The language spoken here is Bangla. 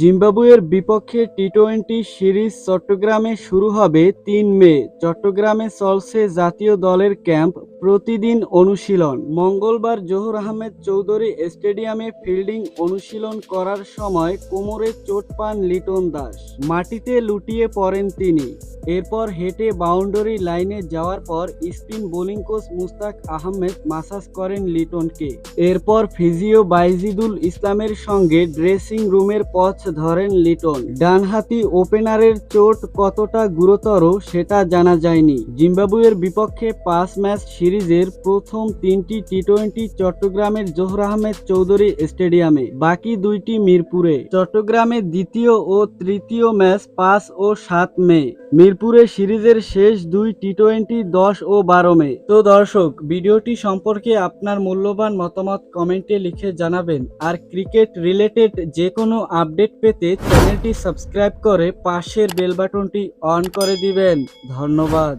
জিম্বাবুয়ের বিপক্ষে টি টোয়েন্টি সিরিজ চট্টগ্রামে শুরু হবে তিন মে। চট্টগ্রামে চলছে জাতীয় দলের ক্যাম্প, প্রতিদিন অনুশীলন। মঙ্গলবার জহুর আহমেদ চৌধুরী স্টেডিয়ামে ফিল্ডিং অনুশীলন করার সময় কোমরে চোট পান লিটন দাস। মাটিতে লুটিয়ে পড়েন তিনি। এরপর হেঁটে বাউন্ডারি লাইনে যাওয়ার পর spin bowling coach Mushtaq Ahmed massage করেন লিটনকে। এরপর ফিজিও বাইজিদুল ইসলামের সঙ্গে ড্রেসিং রুমের পথ ধরেন লিটন। ডানহাতি ওপেনারের চোট কতটা গুরুতর সেটা জানা যায়নি। জিম্বাবুয়ের বিপক্ষে পাঁচ ম্যাচ সিরিজের প্রথম তিনটি টি টোয়েন্টি চট্টগ্রামের জোহর আহমেদ চৌধুরী স্টেডিয়ামে, বাকি দুইটি মিরপুরে। চট্টগ্রামে দ্বিতীয় ও তৃতীয় ম্যাচ পাঁচ ও সাত মে। মিরপুরে সিরিজের শেষ দুই টি টোয়েন্টি দশ ও বারো মে। তো দর্শক, ভিডিওটি সম্পর্কে আপনার মূল্যবান মতামত কমেন্টে লিখে জানাবেন। আর ক্রিকেট রিলেটেড যে কোনো আপডেট পেতে চ্যানেলটি সাবস্ক্রাইব করে পাশের বেলবাটনটি অন করে দিবেন। ধন্যবাদ।